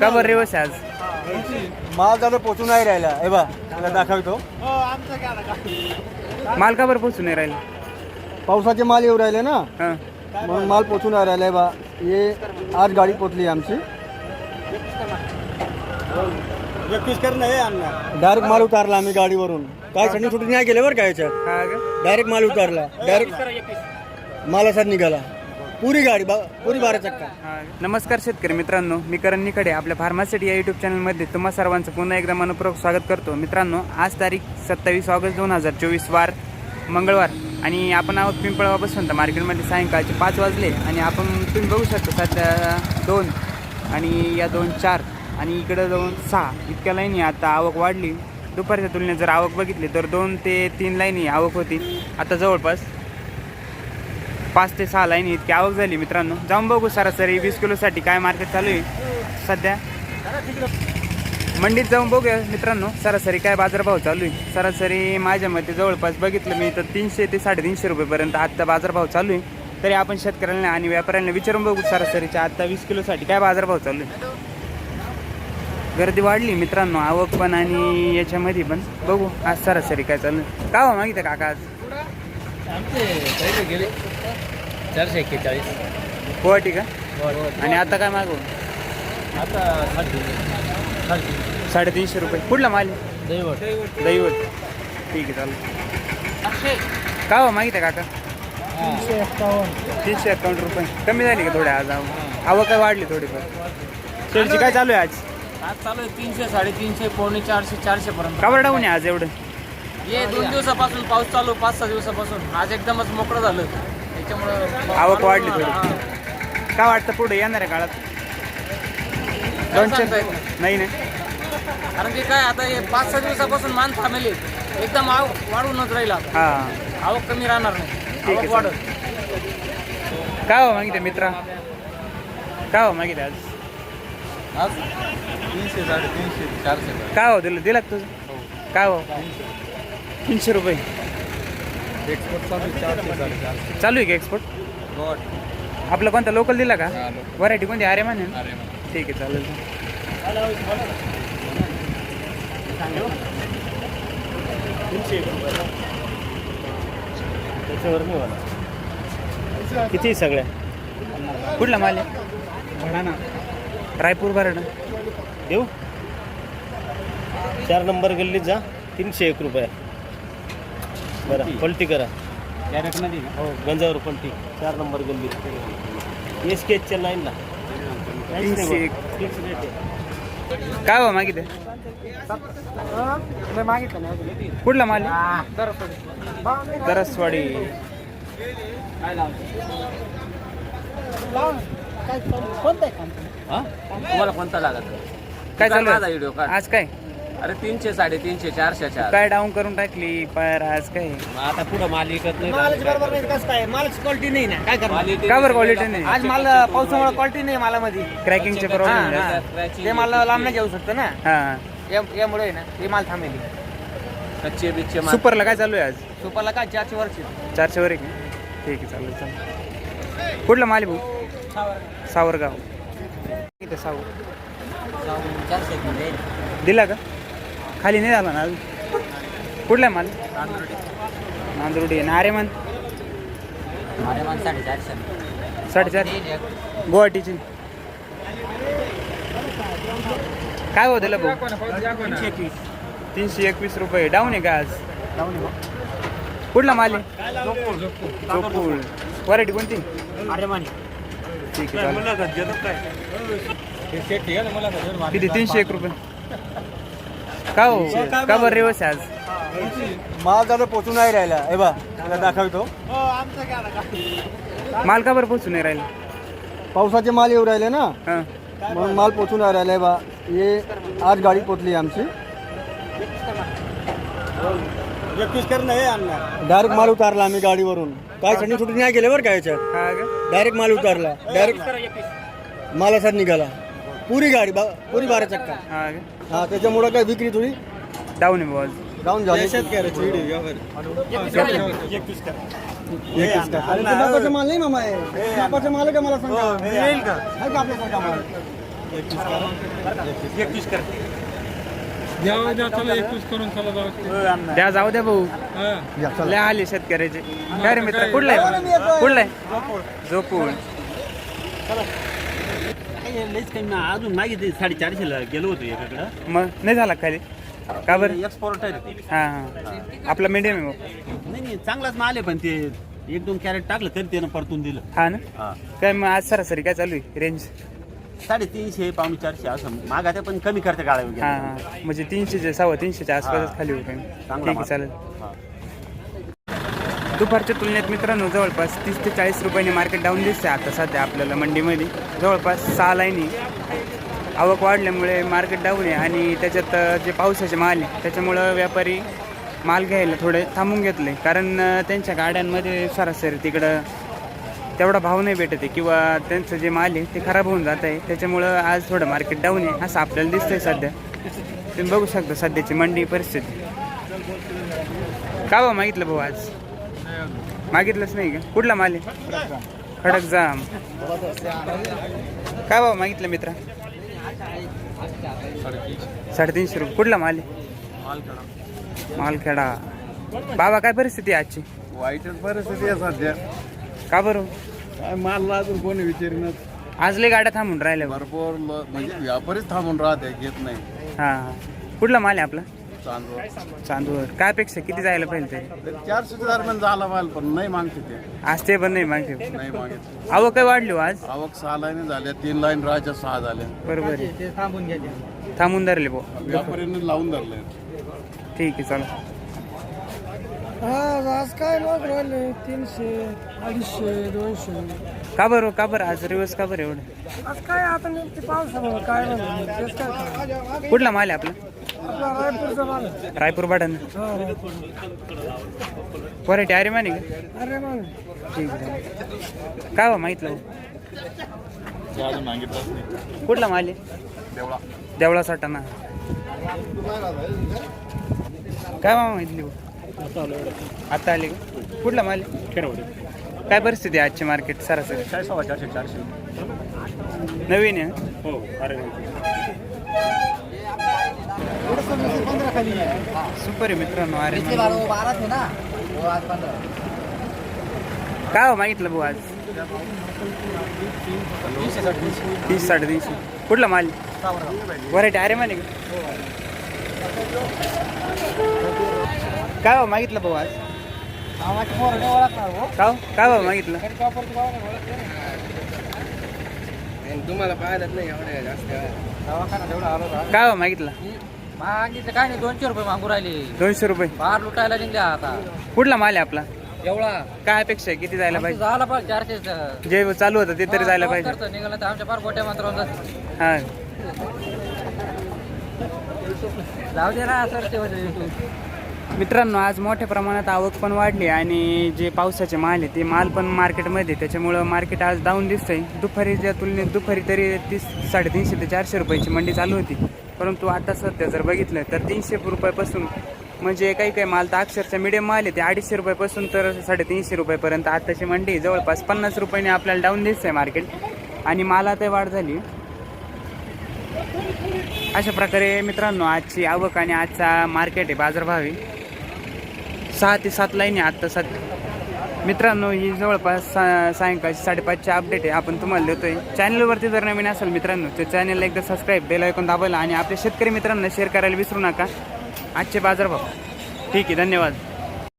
का बरं रिवर्स आहे आज? माल दादा पोचून नाही राहिला. हे बा तुला दाखवतो. माल का बरं पोचून नाही राहिला? पावसाचे माल येऊ राहिले ना? हां. म्हणून माल पोचून नाही राहिला. हे बा हे आज गाडी पोचली आमची. डायरेक्ट माल उतारला आम्ही गाडीवरून. काय सणी सुटी नाही गेले बरं का याच्यात? हा का? डायरेक्ट माल उतारला. डायरेक्ट माल असाच निघाला. पुरी गाडी बा पुरी बारा चक्का. नमस्कार शेतकरी मित्रांनो मी करण निकडे आपल्या फार्मासिटी या युट्यूब चॅनलमध्ये तुम्हा सर्वांचं पुन्हा एकदा मनपूर्वक स्वागत करतो. मित्रांनो आज तारीख सत्तावीस ऑगस्ट दोन हजार चोवीस वार मंगळवार आणि आपण आहोत पिंपळगाव बसवंत मार्केटमध्ये सायंकाळचे पाच वाजले आणि आपण तुम्ही बघू शकता सध्या दोन आणि या दोन चार आणि इकडं दोन सहा. इतक्या लाईनी आता आवक वाढली. दुपारच्या तुलनेत जर आवक बघितली तर दोन ते तीन लाईनी आवक होती. आता जवळपास पाच ते सहा लाईन इतकी आवक झाली मित्रांनो. जाऊन बघू सरासरी वीस किलोसाठी काय मार्केट चालू आहे. सध्या मंडीत जाऊन बघूया मित्रांनो सरासरी काय बाजारभाव चालू आहे. सरासरी माझ्या मते जवळपास बघितलं मी तर तीनशे ते साडेतीनशे रुपयेपर्यंत आत्ता बाजारभाव चालू आहे. तरी आपण शेतकऱ्यांना आणि व्यापाऱ्यांना विचारून बघू सरासरीच्या आत्ता वीस किलोसाठी काय बाजारभाव चालू आहे. गर्दी वाढली मित्रांनो आवक पण आणि याच्यामध्ये पण. बघू आज सरासरी काय चालू आहे. का हो मागितलं काका आज? आमचे पहिले गेले. चारशे एक्केचाळीस. गुवाहाटी का? आणि आता काय मागू? आता साडे साडे साडेतीनशे रुपये. कुठला माल? आहे? दैवट दैवत. ठीक आहे चालेल. का हो? माहिती आहे काका? तीनशे अकाउंट रुपये. कमी झाली का थोड्या आज? आवक आवक काय वाढली थोडीफार शेडची काय चालू आहे आज? आज चालू आहे तीनशे साडेतीनशे पावणे चारशे चारशे पर्यंत का बरं डाऊन आहे आज एवढं? हे दोन दिवसापासून पाऊस चालू पाच सहा दिवसापासून. आज एकदमच मोकळं झालं. त्याच्यामुळं आवक वाढली थोडी. हा. काय वाटतं पुढे येणाऱ्या काळात? दोनशे सांगता येत नाही. नाही कारण की काय आता हे पाच सहा दिवसापासून मान थांबेले. एकदम आव वाढूनच राहील आता. हां. आवक कमी राहणार नाही. आहे, आवक वाढत काय हो मागितलं मित्रा? काय हो मागितलं आज? आज तीनशे साडेतीनशे चारशे. काय हो दिलं दिला का तुझं? काय हो? तीनशे रुपये. एक्सपोर्ट चालू चारशे साडेचारशे चालू आहे का एक्सपोर्ट आपलं कोणता लोकल दिला का? व्हरायटी कोणती? अरे माने ठीक आहे चालेल. किती सगळ्या? कुठला माल आहे? रायपूर भराडा. देऊ? चार नंबर गल्लीत जा. तीनशे एक रुपये. बरं पलटी. करा. हो गंजावर पलटी. चार नंबर गल्लीत एस के एचच्या लाईनला. फिक्स रेट आहे काय हो मागितलं? कुठला माल? दरसवाडी. हा? तुम्हाला कोणता लागत? काय चालू आहे? आज काय? अरे तीनशे साडेतीनशे चारशे चार काय डाऊन करून टाकली? पायर आज काय? आता पुढं माल विकत नाही मालाची क्वालिटी नाही ना काय माल येते- का बरं क्वालिटी नाही? आज माल पावसामुळे क्वालिटी नाही मालामध्ये. क्रॅकिंगचे प्रॉब्लेम हा. ते माल लांब नाही. जाऊ शकतं ना. हा. या- यामुळे आहे ना ते माल थांबेल. कच्चे बिच्चे माल. सुपरला काय चालू आहे आज? सुपाला काय? चारशे वर्ष चारशे वर आहे का? ठीक आहे चालेल चालेल. कुठला माल आहे भाऊ? सावरगाव. इथं सावर दिला का? खाली नाही झाला ना अजून? कुठला आहे माल? नांदुर्डी. आहे नारेमान साडेचार? गुवाहाटीची. काय हो दिलं भाऊ? तीनशे एकवीस रुपये. डाऊन आहे का आज? कुठला माल आहे? जोपूर व्हरायटी कोणती? ठीक आहे किती? तीनशे एक रुपये. का हो? का बरं आहे आज? माल दादा पोचून नाही राहिला. हे बा तुला दाखवतो. माल का बरं पोचून नाही राहिला? पावसाचे माल येऊ राहिले ना? हां. म्हणून माल पोचून नाही राहिला. हे बा हे आज गाडी पोचली आमची. डायरेक्ट माल उतारला आम्ही गाडीवरून. काय सणी सुटी नाही गेले बरं का याच्यात? हा का? डायरेक्ट माल उतारला. डायरेक्ट माल असाच निघाला. पुरी गाडी बा पुरी बारा चक्का. हा का? हा त्याच्यामुळं काय विक्री थोडी? डाऊन आज डाऊन झाली. माल नाही मामा आहे माल आहे का मला सांगा? आहे का आपल्यासारखा माल एकवीस कर. द्यावा द्या चला एकवीस करून चला जाऊ. द्या जाऊ द्या भाऊ. लय आले शेतकऱ्याचे. काय रे मित्र कुठला आहे? कुठला लईच ना अजून मागे साडेचारशेला गेलो होतो एकाकडं मग नाही झाला खाली? का बरं? एक्सपोर्ट आहे ते. हा हा. आपला मीडियम आहे भाऊ नाही नाही चांगलाच माल आहे पण ते एक दोन कॅरेट टाकलं तरी त्यानं परतून दिलं. हा ना? हा. काय मग आज सरासरी काय चालू आहे रेंज साडेतीनशे पावणे चारशे असं मागात्या पण कमी करते गाड्या हा वगैरे. हा म्हणजे तीनशेच्या सव्वा तीनशेच्या आसपासच. खाली होते चांगला ठीक आहे माल. चालेल. दुपारच्या तुलनेत मित्रांनो जवळपास तीस ते चाळीस रुपयांनी मार्केट डाऊन दिसते आता सध्या आपल्याला मंडीमध्ये. जवळपास सहा लाईनी आवक वाढल्यामुळे मार्केट डाऊन आहे आणि त्याच्यात जे पावसाचे माल आहे त्याच्यामुळं व्यापारी माल घ्यायला थोडे थांबून घेतले. कारण त्यांच्या गाड्यांमध्ये सरासरी तिकडं तेवढा भाव नाही भेटत आहे किंवा त्यांचं जे माल आहे ते खराब होऊन जात आहे. त्याच्यामुळं आज थोडं मार्केट डाऊन आहे असं आपल्याला दिसतंय सध्या. तुम्ही बघू शकता सध्याची मंडी परिस्थिती. का बा मागितलं भाऊ आज? मागितलंच नाही का? कुठला माल आहे? खडक जाम काय भाऊ मागितलं मित्रा? साडेतीनशे रुपये. कुठला माल आहे? मालखेडा. बाबा काय परिस्थिती आहे आजची? वाईटच परिस्थिती आहे सध्या. का बरं? काय मालला अजून कोणी विचारिनच. आज लय गाड्या थांबून राहिल्या. भरपूर म्हणजे व्यापारीच थांबून राहते घेत नाही. हा हा. कुठला माल आहे आपला? चांदूर चांदूर काय अपेक्षा? किती जायला पाहिजे तर चारशे दरम्यान झाला माल पण नाही मागते ते. आज ते पण नाही मागते. नाही मागितलं आवक काय वाढली हो आज? आवक सहा लाईन झाल्या तीन लाईन राहायच्या सहा झाल्या. बरोबर आहे. थांबून धरले भाऊ. व्यापाऱ्यांनी लावून धरले. ठीक आहे चला. आज आज काय मग राहिले? तीनशे अडीचशे दोनशे. का बरं का बरं? आज रिवर्स का बरं एवढं? आज काय आता नेमकी पावसामुळे काय तेच काय. कुठला माल आहे आपला? आहे. रायपूर बाडन क्वालिटी अरे माने ठीक आहे काय बा मागितलं? कुठला माल आहे? देवळा साठाणा काय बा मागितली हो? आता आले का? कुठला माल आहे? काय परिस्थिती आहे आजची मार्केट सरासरी? चारशे चारशे नवीन आहे हो? अरे सुपर आहे मित्रांनो अरे काय हो मागितलं भाऊ आज? तीस साडेतीनशे. कुठला माल? व्हरायटी अरे माने का? काय भाऊ मागितलं भाऊ आज? का काय भाऊ मागितलं? तुम्हाला पाहिलं नाही एवढ्या जास्त. काय भाऊ मागितलं? मागितलं काय नाही दोनशे रुपये मागू राहिले. दोनशे रुपये. बाहेर लुटायला निघल्या आता. कुठला माल आहे आपला? एवढा. काय अपेक्षा आहे? किती जायला पाहिजे? झाला पाहिजे चारशे जे चालू होतं ते तरी जायला पाहिजे. निघाला तर आमच्या फार गोट्या मात्र हा. जाऊ दे ना सर ते मित्रांनो आज मोठ्या प्रमाणात आवक पण वाढली आणि जे पावसाचे माल आहे ते माल पण मार्केटमध्ये. त्याच्यामुळं मार्केट आज डाऊन दिसतंय. दुपारीच्या तुलनेत दुपारी तरी तीस साडेतीनशे ते चारशे रुपयाची मंडी चालू होती. परंतु आता सध्या जर बघितलं तर तीनशे रुपयापासून म्हणजे काही काही माल तर अक्षरशः मिडियम माल आहे. ते अडीचशे रुपयापासून तर साडेतीनशे रुपयापर्यंत. आताची मंडी जवळपास पन्नास रुपयाने आपल्याला डाऊन दिसतंय मार्केट आणि मालात वाढ झाली. अशा प्रकारे मित्रांनो आजची आवक आणि आजचा मार्केट आहे बाजारभाव आहे. सहा ते सात लाईन आहे आत्ता सध्या. मित्रांनो ही जवळपास सा सायंकाळची साडेपाचची अपडेट आहे. आपण तुम्हाला देतोय. चॅनलवरती जर नवीन असेल मित्रांनो तर चॅनलला एकदा सबस्क्राईब बेल ऐकून दाबायला आणि आपल्या शेतकरी मित्रांना शेअर करायला विसरू नका. आजचे बाजारभाव ठीक आहे धन्यवाद.